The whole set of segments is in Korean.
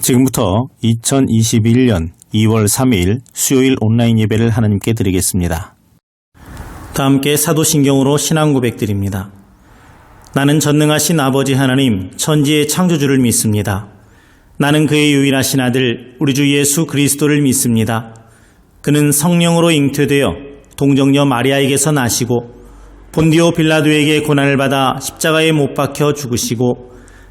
지금부터 2021년 2월 3일 수요일 온라인 예배를 하나님께 드리겠습니다. 다 함께 사도신경으로 신앙 고백 드립니다. 나는 전능하신 아버지 하나님 천지의 창조주를 믿습니다. 나는 그의 유일하신 아들 우리 주 예수 그리스도를 믿습니다. 그는 성령으로 잉태되어 동정녀 마리아에게서 나시고 본디오 빌라도에게 고난을 받아 십자가에 못 박혀 죽으시고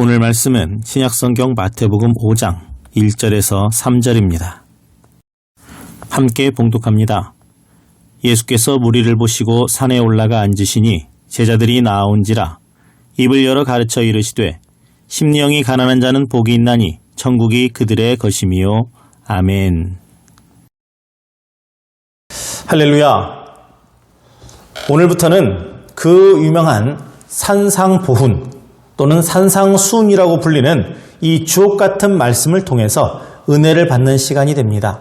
오늘 말씀은 신약성경 마태복음 5장 1절에서 3절입니다. 함께 봉독합니다. 예수께서 무리를 보시고 산에 올라가 앉으시니 제자들이 나아온지라 입을 열어 가르쳐 이르시되 심령이 가난한 자는 복이 있나니 천국이 그들의 것이미요. 아멘. 할렐루야. 오늘부터는 그 유명한 산상보훈 또는 산상수훈이라고 불리는 이 주옥 같은 말씀을 통해서 은혜를 받는 시간이 됩니다.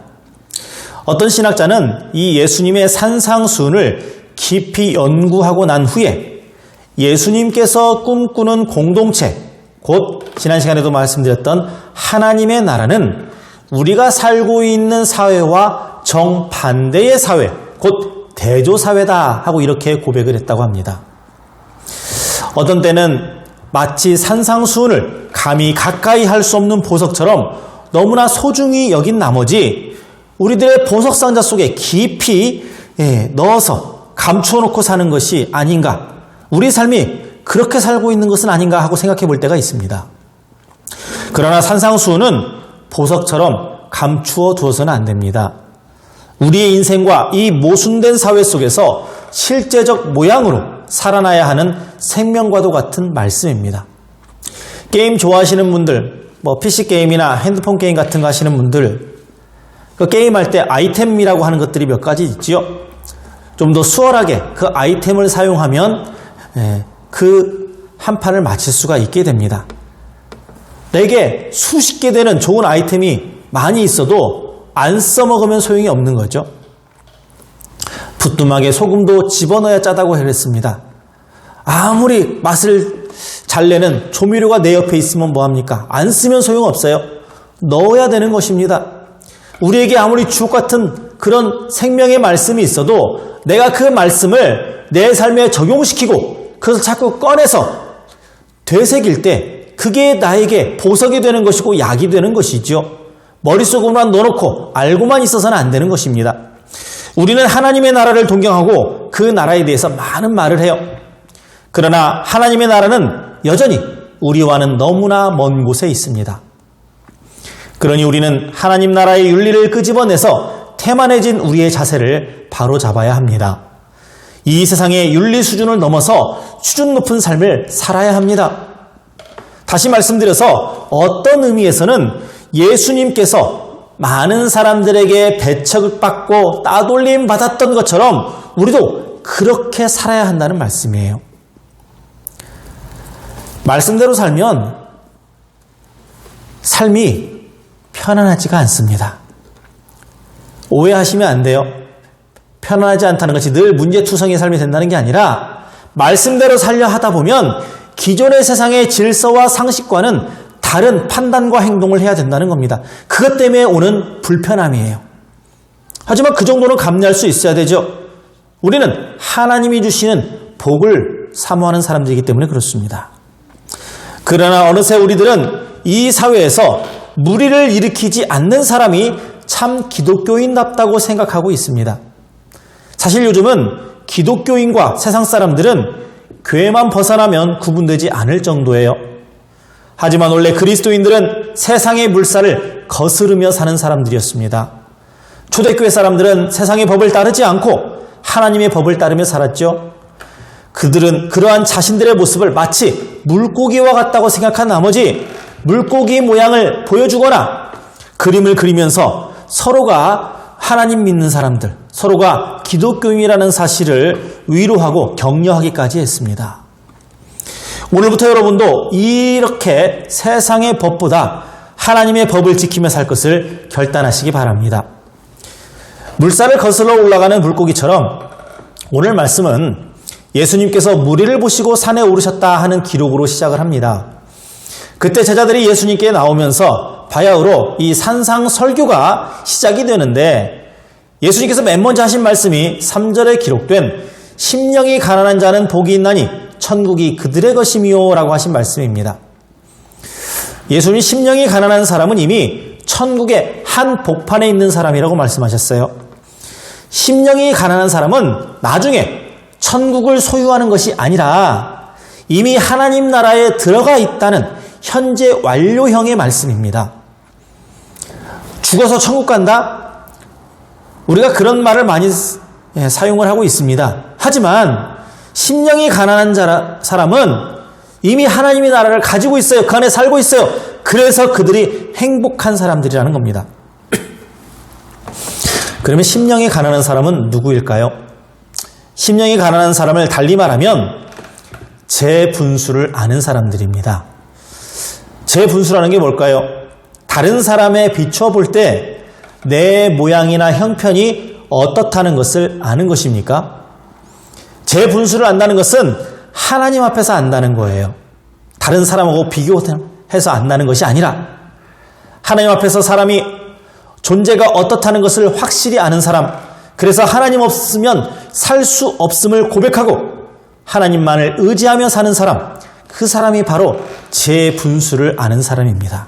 어떤 신학자는 이 예수님의 산상수훈을 깊이 연구하고 난 후에 예수님께서 꿈꾸는 공동체, 곧 지난 시간에도 말씀드렸던 하나님의 나라는 우리가 살고 있는 사회와 정반대의 사회, 곧 대조사회다 하고 이렇게 고백을 했다고 합니다. 어떤 때는 마치 산상수훈을 감히 가까이 할 수 없는 보석처럼 너무나 소중히 여긴 나머지 우리들의 보석 상자 속에 깊이 예, 넣어서 감춰놓고 사는 것이 아닌가. 우리 삶이 그렇게 살고 있는 것은 아닌가 하고 생각해 볼 때가 있습니다. 그러나 산상수훈은 보석처럼 감추어 두어서는 안 됩니다. 우리의 인생과 이 모순된 사회 속에서 실제적 모양으로 살아나야 하는 생명과도 같은 말씀입니다. 게임 좋아하시는 분들, 뭐 PC 게임이나 핸드폰 게임 같은 거 하시는 분들, 그 게임할 때 아이템이라고 하는 것들이 몇 가지 있지요. 좀 더 수월하게 그 아이템을 사용하면 예, 그한 판을 마칠 수가 있게 됩니다. 내게 수십 개 되는 좋은 아이템이 많이 있어도 안 써먹으면 소용이 없는 거죠. 부뚜막에 소금도 집어넣어야 짜다고 그랬습니다. 아무리 맛을 잘 내는 조미료가 내 옆에 있으면 뭐합니까? 안 쓰면 소용없어요. 넣어야 되는 것입니다. 우리에게 아무리 주옥 같은 그런 생명의 말씀이 있어도 내가 그 말씀을 내 삶에 적용시키고 그것을 자꾸 꺼내서 되새길 때 그게 나에게 보석이 되는 것이고 약이 되는 것이죠. 머릿속으로만 넣어놓고 알고만 있어서는 안 되는 것입니다. 우리는 하나님의 나라를 동경하고 그 나라에 대해서 많은 말을 해요. 그러나 하나님의 나라는 여전히 우리와는 너무나 먼 곳에 있습니다. 그러니 우리는 하나님 나라의 윤리를 끄집어내서 태만해진 우리의 자세를 바로 잡아야 합니다. 이 세상의 윤리 수준을 넘어서 수준 높은 삶을 살아야 합니다. 다시 말씀드려서 어떤 의미에서는 예수님께서 많은 사람들에게 배척받고 따돌림 받았던 것처럼 우리도 그렇게 살아야 한다는 말씀이에요. 말씀대로 살면 삶이 편안하지가 않습니다. 오해하시면 안 돼요. 편안하지 않다는 것이 늘 문제투성의 삶이 된다는 게 아니라 말씀대로 살려 하다 보면 기존의 세상의 질서와 상식과는 다른 판단과 행동을 해야 된다는 겁니다. 그것 때문에 오는 불편함이에요. 하지만 그 정도는 감내할 수 있어야 되죠. 우리는 하나님이 주시는 복을 사모하는 사람들이기 때문에 그렇습니다. 그러나 어느새 우리들은 이 사회에서 무리를 일으키지 않는 사람이 참 기독교인답다고 생각하고 있습니다. 사실 요즘은 기독교인과 세상 사람들은 교회만 벗어나면 구분되지 않을 정도예요. 하지만 원래 그리스도인들은 세상의 물살을 거스르며 사는 사람들이었습니다. 초대교회 사람들은 세상의 법을 따르지 않고 하나님의 법을 따르며 살았죠. 그들은 그러한 자신들의 모습을 마치 물고기와 같다고 생각한 나머지 물고기 모양을 보여주거나 그림을 그리면서 서로가 하나님 믿는 사람들, 서로가 기독교인이라는 사실을 위로하고 격려하기까지 했습니다. 오늘부터 여러분도 이렇게 세상의 법보다 하나님의 법을 지키며 살 것을 결단하시기 바랍니다. 물살을 거슬러 올라가는 물고기처럼 오늘 말씀은 예수님께서 무리를 보시고 산에 오르셨다 하는 기록으로 시작을 합니다. 그때 제자들이 예수님께 나오면서 바야흐로 이 산상 설교가 시작이 되는데 예수님께서 맨 먼저 하신 말씀이 3절에 기록된 심령이 가난한 자는 복이 있나니 천국이 그들의 것이미요 라고 하신 말씀입니다. 예수님 심령이 가난한 사람은 이미 천국의 한 복판에 있는 사람이라고 말씀하셨어요. 심령이 가난한 사람은 나중에 천국을 소유하는 것이 아니라 이미 하나님 나라에 들어가 있다는 현재 완료형의 말씀입니다. 죽어서 천국 간다? 우리가 그런 말을 많이 예, 사용을 하고 있습니다. 하지만 심령이 가난한 자라, 사람은 이미 하나님의 나라를 가지고 있어요. 그 안에 살고 있어요. 그래서 그들이 행복한 사람들이라는 겁니다. 그러면 심령이 가난한 사람은 누구일까요? 심령이 가난한 사람을 달리 말하면 제 분수를 아는 사람들입니다. 제 분수라는 게 뭘까요? 다른 사람에 비춰볼 때 내 모양이나 형편이 어떻다는 것을 아는 것입니까? 제 분수를 안다는 것은 하나님 앞에서 안다는 거예요. 다른 사람하고 비교해서 안다는 것이 아니라 하나님 앞에서 사람이 존재가 어떻다는 것을 확실히 아는 사람, 그래서 하나님 없으면 살 수 없음을 고백하고 하나님만을 의지하며 사는 사람, 그 사람이 바로 제 분수를 아는 사람입니다.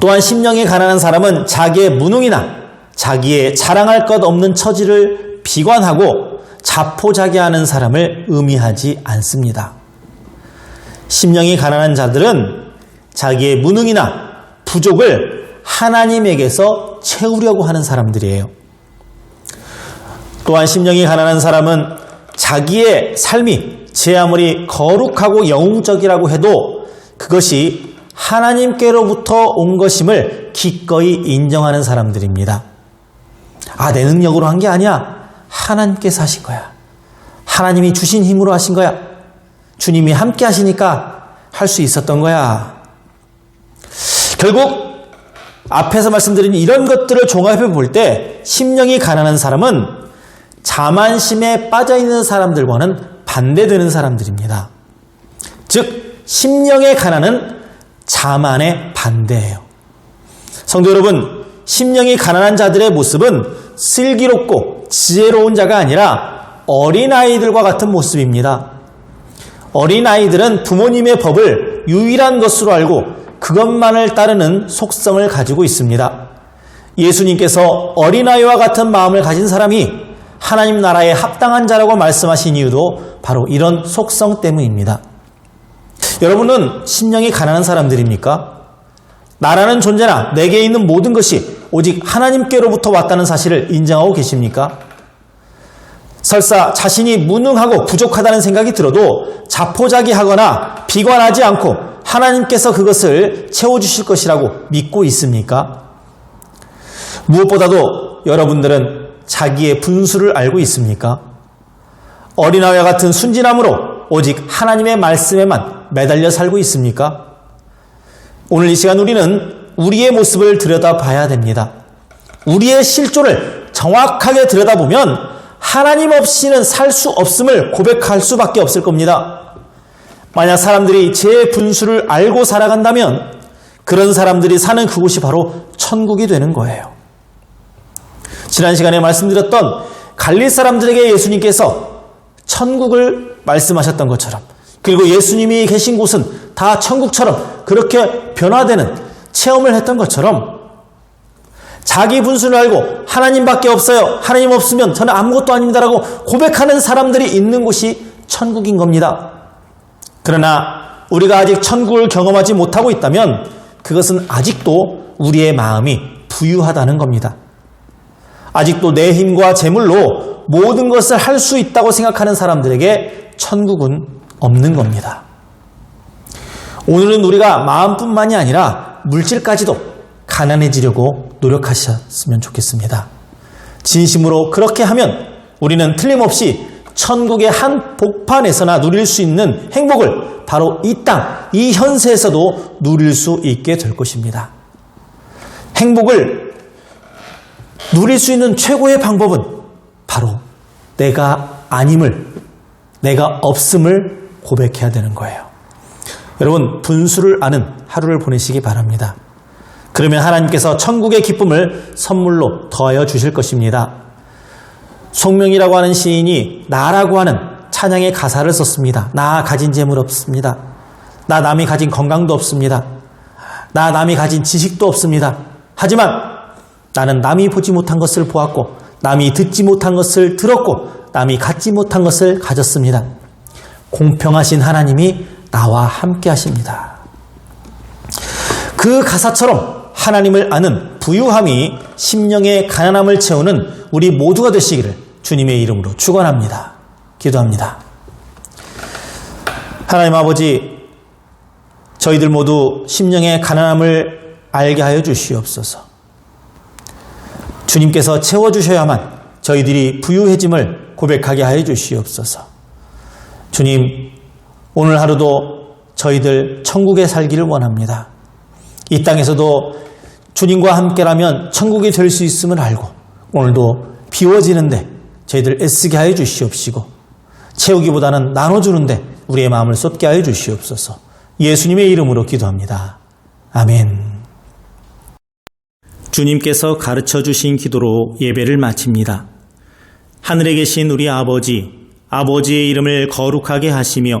또한 심령이 가난한 사람은 자기의 무능이나 자기의 자랑할 것 없는 처지를 비관하고 자포자기하는 사람을 의미하지 않습니다. 심령이 가난한 자들은 자기의 무능이나 부족을 하나님에게서 채우려고 하는 사람들이에요. 또한 심령이 가난한 사람은 자기의 삶이 제 아무리 거룩하고 영웅적이라고 해도 그것이 하나님께로부터 온 것임을 기꺼이 인정하는 사람들입니다. 아, 내 능력으로 한 게 아니야. 하나님께서 하신 거야. 하나님이 주신 힘으로 하신 거야. 주님이 함께 하시니까 할 수 있었던 거야. 결국 앞에서 말씀드린 이런 것들을 종합해 볼 때 심령이 가난한 사람은 자만심에 빠져 있는 사람들과는 반대되는 사람들입니다. 즉 심령의 가난은 자만의 반대예요. 성도 여러분, 심령이 가난한 자들의 모습은 슬기롭고 지혜로운 자가 아니라 어린아이들과 같은 모습입니다. 어린아이들은 부모님의 법을 유일한 것으로 알고 그것만을 따르는 속성을 가지고 있습니다. 예수님께서 어린아이와 같은 마음을 가진 사람이 하나님 나라에 합당한 자라고 말씀하신 이유도 바로 이런 속성 때문입니다. 여러분은 심령이 가난한 사람들입니까? 나라는 존재나 내게 있는 모든 것이 오직 하나님께로부터 왔다는 사실을 인정하고 계십니까? 설사 자신이 무능하고 부족하다는 생각이 들어도 자포자기하거나 비관하지 않고 하나님께서 그것을 채워주실 것이라고 믿고 있습니까? 무엇보다도 여러분들은 자기의 분수를 알고 있습니까? 어린아이와 같은 순진함으로 오직 하나님의 말씀에만 매달려 살고 있습니까? 오늘 이 시간 우리는 우리의 모습을 들여다봐야 됩니다. 우리의 실존을 정확하게 들여다보면 하나님 없이는 살 수 없음을 고백할 수밖에 없을 겁니다. 만약 사람들이 제 분수를 알고 살아간다면 그런 사람들이 사는 그곳이 바로 천국이 되는 거예요. 지난 시간에 말씀드렸던 갈릴 사람들에게 예수님께서 천국을 말씀하셨던 것처럼 그리고 예수님이 계신 곳은 다 천국처럼 그렇게 변화되는 체험을 했던 것처럼 자기 분수를 알고 하나님밖에 없어요. 하나님 없으면 저는 아무것도 아닙니다라고 고백하는 사람들이 있는 곳이 천국인 겁니다. 그러나 우리가 아직 천국을 경험하지 못하고 있다면 그것은 아직도 우리의 마음이 부유하다는 겁니다. 아직도 내 힘과 재물로 모든 것을 할 수 있다고 생각하는 사람들에게 천국은 없는 겁니다. 오늘은 우리가 마음뿐만이 아니라 물질까지도 가난해지려고 노력하셨으면 좋겠습니다. 진심으로 그렇게 하면 우리는 틀림없이 천국의 한 복판에서나 누릴 수 있는 행복을 바로 이 땅, 이 현세에서도 누릴 수 있게 될 것입니다. 행복을 누릴 수 있는 최고의 방법은 바로 내가 아님을, 내가 없음을 고백해야 되는 거예요. 여러분, 분수를 아는 하루를 보내시기 바랍니다. 그러면 하나님께서 천국의 기쁨을 선물로 더하여 주실 것입니다. 송명이라고 하는 시인이 나라고 하는 찬양의 가사를 썼습니다. 나 가진 재물 없습니다. 나 남이 가진 건강도 없습니다. 나 남이 가진 지식도 없습니다. 하지만 나는 남이 보지 못한 것을 보았고, 남이 듣지 못한 것을 들었고, 남이 갖지 못한 것을 가졌습니다. 공평하신 하나님이 나와 함께 하십니다. 그 가사처럼 하나님을 아는 부유함이 심령의 가난함을 채우는 우리 모두가 되시기를 주님의 이름으로 축원합니다. 기도합니다. 하나님 아버지 저희들 모두 심령의 가난함을 알게 하여 주시옵소서. 주님께서 채워 주셔야만 저희들이 부유해짐을 고백하게 하여 주시옵소서. 주님 오늘 하루도 저희들 천국에 살기를 원합니다. 이 땅에서도 주님과 함께라면 천국이 될 수 있음을 알고 오늘도 비워지는데 저희들 애쓰게 하여 주시옵시고 채우기보다는 나눠주는데 우리의 마음을 쏟게 하여 주시옵소서 예수님의 이름으로 기도합니다. 아멘. 주님께서 가르쳐 주신 기도로 예배를 마칩니다. 하늘에 계신 우리 아버지, 아버지의 이름을 거룩하게 하시며